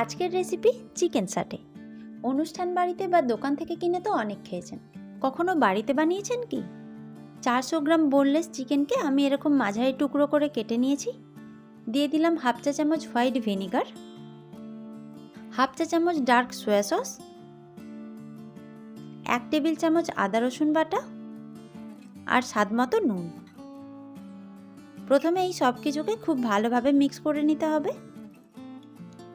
আজকের recipe chicken সাটে অনুষ্ঠান বাড়িতে বা দোকান থেকে কিনে তো অনেক খেয়েছেন। কখনো বাড়িতে বানিয়েছেন কি? চারশো গ্রাম বোনলেস চিকেনকে আমি এরকম মাঝারি টুকরো করে কেটে নিয়েছি। দিয়ে দিলাম হাফ চা চামচ হোয়াইট ভিনিগার হাফ চা চামচ ডার্ক সোয়া সস এক টেবিল চামচ আদা রসুন বাটা আর স্বাদ মতো নুন। প্রথমে এই সব কিছুকে খুব ভালোভাবে মিক্স করে নিতে হবে।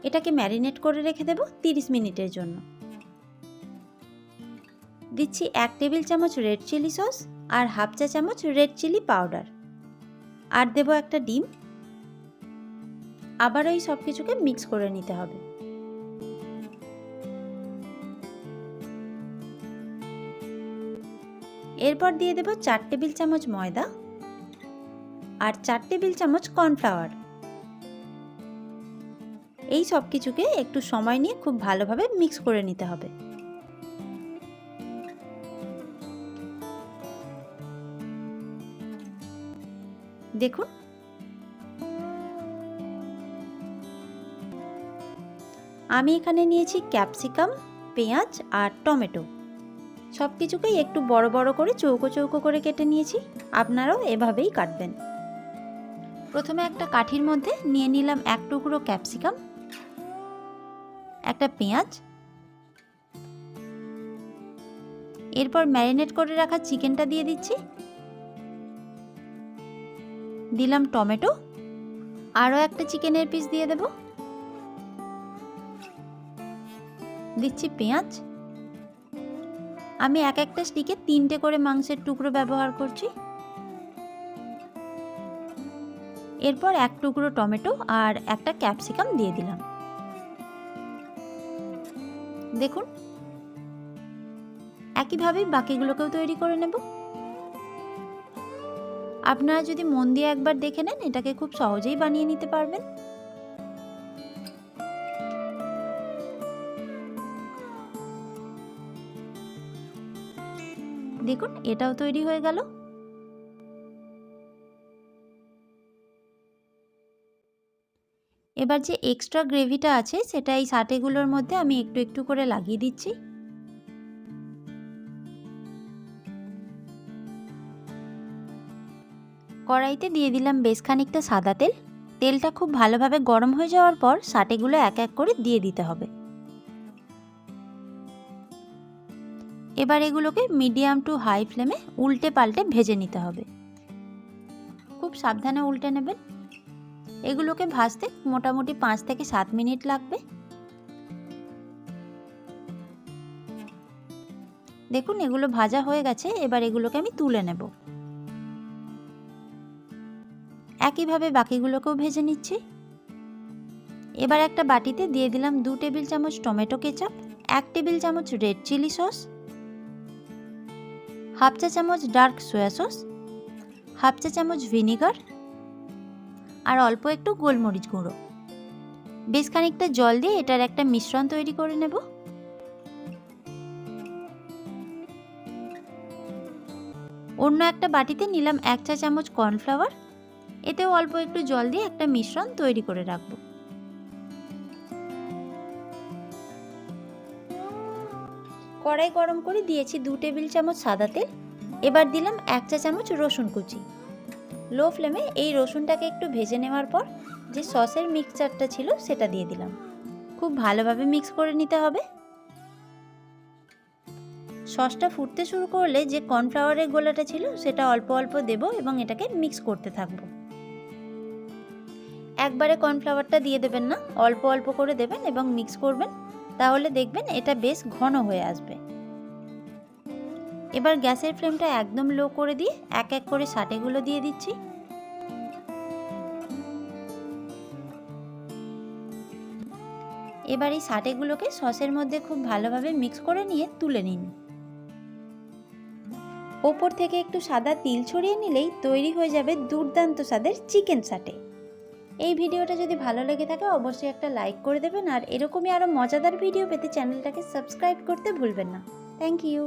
এটাকে ম্যারিনেট করে রেখে দেব তিরিশ মিনিটের জন্য। দিচ্ছি এক টেবিল চামচ রেড চিলি সস আর হাফ চা চামচ রেড চিলি পাউডার। আর দেব একটা ডিম। আবার ওই সব কিছুকে মিক্স করে নিতে হবে। এরপর দিয়ে দেব চার টেবিল চামচ ময়দা আর চার টেবিল চামচ কর্নফ্লাওয়ার। এই সব কিছুকে একটু সময় নিয়ে খুব ভালোভাবে মিক্স করে নিতে হবে। দেখুন। আমি এখানে নিয়েছি ক্যাপসিকাম, পেঁয়াজ আর টমেটো। সব কিছুকেই একটু বড় বড় করে চৌকো চৌকো করে কেটে নিয়েছি। আপনারাও এভাবেই কাটবেন। প্রথমে একটা কাঠির মধ্যে নিয়ে নিলাম এক টুকরো ক্যাপসিকাম। একটা পেঁয়াজ। এরপর ম্যারিনেট করে রাখা চিকেনটা দিয়ে দিচ্ছি। দিলাম টমেটো। আরও একটা চিকেনের পিস দিয়ে দেব। দিচ্ছি পেঁয়াজ। আমি এক একটা স্টিকে তিনটে করে মাংসের টুকরো ব্যবহার করছি। এরপর এক টুকরো টমেটো আর একটা ক্যাপসিকাম দিয়ে দিলাম। দেখুন। একইভাবেই বাকিগুলোকেও তৈরি করে নেব। আপনারা যদি মন দিয়ে একবার দেখে নেন, এটাকে খুব সহজেই বানিয়ে নিতে পারবেন। দেখুন, এটাও তৈরি হয়ে গেল। এবার যে এক্সট্রা গ্রেভিটা আছে, সেটা এই সাটেগুলোর মধ্যে আমি একটু একটু করে লাগিয়ে দিচ্ছি। কড়াইতে দিয়ে দিলাম বেশ খানিকটা সাদা তেল। তেলটা খুব ভালোভাবে গরম হয়ে যাওয়ার পর সাটেগুলো এক এক করে দিয়ে দিতে হবে। এবার এগুলোকে মিডিয়াম টু হাই ফ্লেমে উল্টে পাল্টে ভেজে নিতে হবে। খুব সাবধানে উল্টে নেবেন। এগুলোকে ভাজতে মোটামুটি পাঁচ থেকে সাত মিনিট লাগবে। দেখুন, এগুলো ভাজা হয়ে গেছে, এবার এগুলোকে আমি তুলে নেব। একইভাবে বাকিগুলোকেও ভেজে নিচ্ছি। এবার একটা বাটিতে দিয়ে দিলাম দু টেবিল চামচ টমেটো কেচাপ, এক টেবিল চামচ রেড চিলি সস, হাফ চা চামচ ডার্ক সয়া সস, হাফ চা চামচ ভিনিগার আর অল্প একটু গোলমরিচ গুঁড়ো। বেশ খানিকটা জল দিয়ে এটার একটা মিশ্রণ তৈরি করে নেব। অন্য একটা বাটিতে নিলাম এক চা চামচ কর্নফ্লাওয়ার। এতেও অল্প একটু জল দিয়ে একটা মিশ্রণ তৈরি করে রাখব। কড়াই গরম করে দিয়েছি দু টেবিল চামচ সাদা তেল। এবার দিলাম এক চা চামচ রসুন কুচি। লো ফ্লেমে এই রসুনটাকে একটু ভেজে নেওয়ার পর যে সসের মিক্সচারটা ছিল সেটা দিয়ে দিলাম। খুব ভালোভাবে মিক্স করে নিতে হবে। সসটা ফুটতে শুরু করলে যে কর্নফ্লাওয়ারের গোলাটা ছিল সেটা অল্প অল্প দেব এবং এটাকে মিক্স করতে থাকব। একবারে কর্নফ্লাওয়ারটা দিয়ে দেবেন না, অল্প অল্প করে দেবেন এবং মিক্স করবেন, তাহলে দেখবেন এটা বেশ ঘন হয়ে আসবে। এবার গ্যাসের ফ্লেমটা একদম লো করে দিয়ে এক এক করে সাটেগুলো দিয়ে দিচ্ছি। এবার এই সাটেগুলোকে সসের মধ্যে খুব ভালোভাবে মিক্স করে নিয়ে তুলে নিন। ওপর থেকে একটু সাদা তিল ছড়িয়ে নিলেই তৈরি হয়ে যাবে দুর্দান্ত স্বাদের চিকেন সাটে। এই ভিডিওটা যদি ভালো লেগে থাকে অবশ্যই একটা লাইক করে দেবেন আর এরকমই আরও মজাদার ভিডিও পেতে চ্যানেলটাকে সাবস্ক্রাইব করতে ভুলবেন না। Thank you.